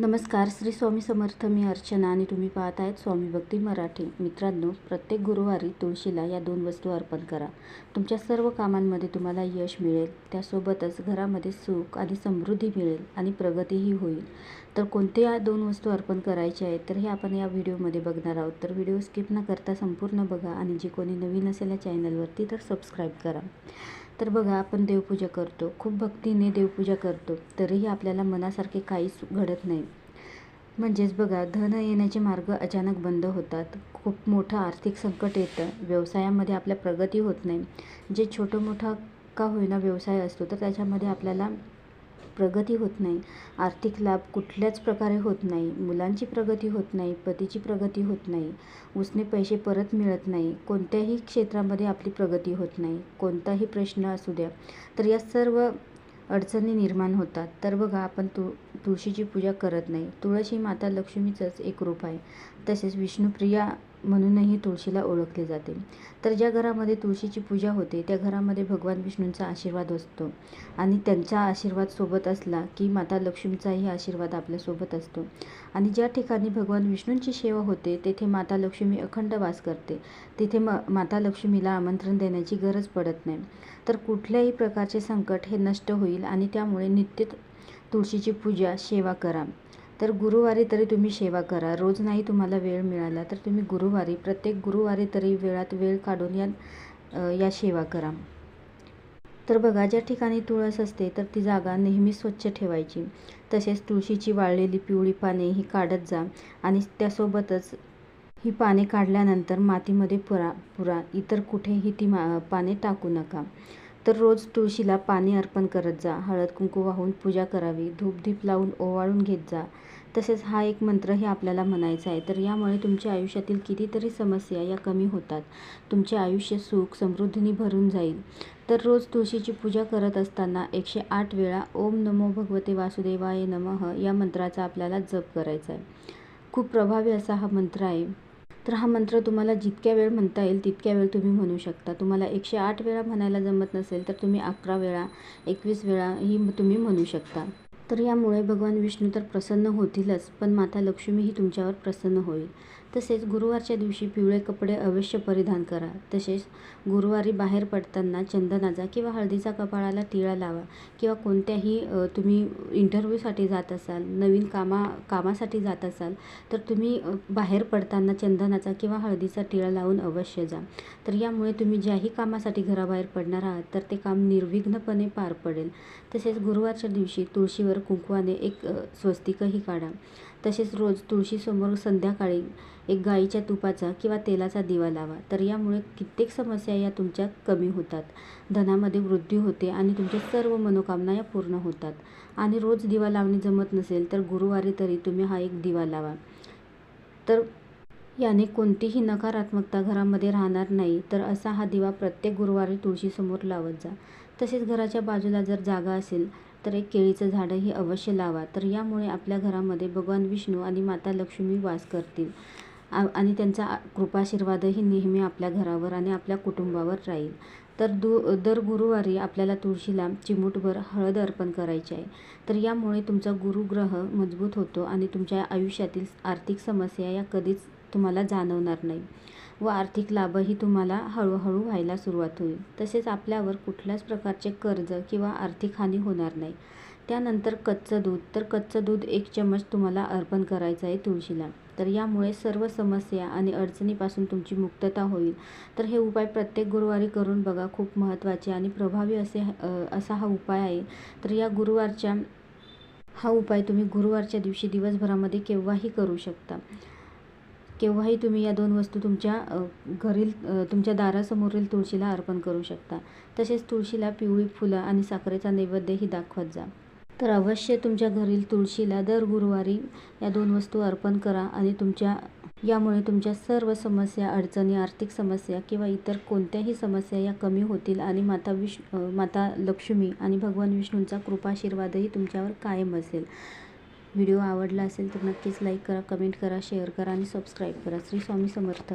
नमस्कार श्री स्वामी समर्थ मी अर्चना आणि तुम्ही पाहत आहेत स्वामी भक्ती मराठी. मित्रांनो प्रत्येक गुरुवारी तुळशीला या दोन वस्तू अर्पण करा. तुमच्या सर्व कामांमध्ये तुम्हाला यश मिळेल त्यासोबतच घरामध्ये सुख आणि समृद्धी मिळेल आणि प्रगतीही होईल. तर कोणत्या दोन वस्तू अर्पण करायच्या आहेत तर हे आपण या व्हिडिओमध्ये बघणार आहोत. तर व्हिडिओ स्किप न करता संपूर्ण बघा आणि जे कोणी नवीन असेल या चॅनलवरती तर सबस्क्राईब करा. तर बघा आपण देवपूजा करतो. खूप भक्तीने देवपूजा करतो. तरीही आपल्याला मनासारखे काहीच घडत नाही. म्हणजेच बघा धन येण्याचे मार्ग अचानक बंद होतात. खूप मोठं आर्थिक संकट येतं. व्यवसायामध्ये आपल्या प्रगती होत नाही. जे छोटं मोठा का होईना व्यवसाय असतो तर त्याच्यामध्ये आपल्याला प्रगती होत नाही. आर्थिक लाभ कुठल्याच प्रकारे होत नाही. मुलांची प्रगती होत नाही. पतीची प्रगती होत नाही. उसने पैसे परत मिळत नाही. कोणत्याही क्षेत्रामध्ये आपली प्रगती होत नाही. कोणताही प्रश्न असू द्या. तर या सर्व अडचणी निर्माण होतात. तर बघा आपण तू तुळशीची पूजा करत नाही. तुळस ही माता लक्ष्मीचंच एक रूप आहे. तसेच विष्णुप्रिया म्हणूनही तुळशीला ओळखले जाते. तर ज्या घरामध्ये तुळशीची पूजा होते त्या घरामध्ये भगवान विष्णूंचा आशीर्वाद असतो. आणि त्यांचा आशीर्वाद सोबत असला की माता लक्ष्मीचाही आशीर्वाद आपल्यासोबत असतो. आणि ज्या ठिकाणी भगवान विष्णूंची सेवा होते तेथे माता लक्ष्मी अखंड वास करते. तिथे म माता लक्ष्मीला आमंत्रण देण्याची गरज पडत नाही. तर कुठल्याही प्रकारचे संकट हे नष्ट होईल आणि त्यामुळे नित्य तुळशीची पूजा सेवा करा. तर गुरुवारी तरी तुम्ही सेवा करा. रोज नाही तुम्हाला वेळ मिळाला तर तुम्ही गुरुवारी प्रत्येक गुरुवारी तरी वेळात वेळ काढून या या सेवा करा. तर बघा ज्या ठिकाणी तुळस असते तर ती जागा नेहमी स्वच्छ ठेवायची. तसेच तुळशीची वाळलेली पिवळी पाने ही काढत जा आणि त्यासोबतच ही पाने काढल्यानंतर मातीमध्ये पुरा पुरा. इतर कुठेही ती मा पाने टाकू नका. तर रोज तुळशीला पाणी अर्पण करत जा. हळद कुंकू वाहून पूजा करावी. धूपधीप लावून ओवाळून घेत जा. तसेच हा एक मंत्रही आपल्याला म्हणायचा आहे. तर यामुळे तुमच्या आयुष्यातील कितीतरी समस्या या कमी होतात. तुमचे आयुष्य सुख समृद्धीने भरून जाईल. तर रोज तुळशीची पूजा करत असताना एकशे आठ वेळा ओम नमो भगवते वासुदेवाय नमः या मंत्राचा आपल्याला जप करायचा आहे. खूप प्रभावी असा हा मंत्र आहे. तर हा मंत्र तुम्हाला जितक्या वेळ म्हणता येईल तितक्या वेळ तुम्ही म्हणू शकता. तुम्हाला एकशे आठ वेळा म्हणायला जमत नसेल तर तुम्ही अकरा वेळा एकवीस वेळा ही तुम्ही म्हणू शकता. तर यामुळे भगवान विष्णू तर प्रसन्न होतीलच पण माता लक्ष्मीही तुमच्यावर प्रसन्न होईल. तसेच गुरुवारच्या दिवशी पिवळे कपडे अवश्य परिधान करा. तसेच गुरुवारी बाहेर पडताना चंदनाचा किंवा हळदीचा कपाळाला टिळा लावा किंवा कोणत्याही तुम्ही इंटरव्ह्यूसाठी जात असाल नवीन कामा कामासाठी जात असाल तर तुम्ही बाहेर पडताना चंदनाचा किंवा हळदीचा टिळा लावून अवश्य जा. तर यामुळे तुम्ही ज्याही कामासाठी घराबाहेर पडणार आहात तर ते काम निर्विघ्नपणे पार पडेल. तसेच गुरुवारच्या दिवशी तुळशीवर कुंकवाने एक स्वस्तिकही काढा. तसेच रोज तुळशीसमोर संध्याकाळी एक गाईच्या तुपाचा किंवा तेलाचा दिवा लावा. तर यामुळे कित्येक समस्या या तुमच्या कमी होतात. धनामध्ये वृद्धी होते आणि तुमच्या सर्व मनोकामना या पूर्ण होतात. आणि रोज दिवा लावणे जमत नसेल तर गुरुवारी तरी तुम्ही हा एक दिवा लावा. तर याने कोणतीही नकारात्मकता घरामध्ये राहणार नाही. तर असा हा दिवा प्रत्येक गुरुवारी तुळशीसमोर लावत जा. तसेच घराच्या बाजूला जर जागा असेल तर एक केळीचं झाडंही अवश्य लावा. तर यामुळे आपल्या घरामध्ये भगवान विष्णू आणि माता लक्ष्मी वास करतील. आणि त्यांचा कृपाशीर्वादही नेहमी आपल्या घरावर आणि आपल्या कुटुंबावर राहील. तर दु दर गुरुवारी आपल्याला तुळशीला चिमूटभर हळद अर्पण करायची आहे. तर यामुळे तुमचा गुरुग्रह मजबूत होतो आणि तुमच्या आयुष्यातील आर्थिक समस्या या कधीच तुम्हाला जाणवणार नाही. व आर्थिक लाभही तुम्हाला हळूहळू व्हायला सुरुवात होईल. तसेच आपल्यावर कुठल्याच प्रकारचे कर्ज किंवा आर्थिक हानी होणार नाही. त्यानंतर कच्चं दूध. तर कच्चं दूध एक चमच तुम्हाला अर्पण करायचं आहे तुळशीला. तर यामुळे सर्व समस्या आणि अडचणीपासून तुमची मुक्तता होईल. तर हे उपाय प्रत्येक गुरुवारी करून बघा. खूप महत्त्वाचे आणि प्रभावी असे असा हा उपाय आहे. तर या गुरुवारच्या हा उपाय तुम्ही गुरुवारच्या दिवशी दिवसभरामध्ये केव्हाही करू शकता. केव्हाही तुम्ही या दोन वस्तू तुमच्या घरील तुमच्या दारासमोरील तुळशीला अर्पण करू शकता. तसेच तुळशीला पिवळी फुलं आणि साखरेचा नैवेद्यही दाखवत जा. तर अवश्य तुमच्या घरील तुळशीला दर गुरुवारी या दोन वस्तू अर्पण करा आणि तुमच्या यामुळे तुमच्या सर्व समस्या अडचणी आर्थिक समस्या किंवा इतर कोणत्याही समस्या या कमी होतील आणि माता विष माता लक्ष्मी आणि भगवान विष्णूंचा कृपाशीर्वादही तुमच्यावर कायम असेल. व्हिडिओ आवडला असेल तर नक्कीच लाईक करा कमेंट करा शेअर करा आणि सबस्क्राईब करा. श्री स्वामी समर्थ.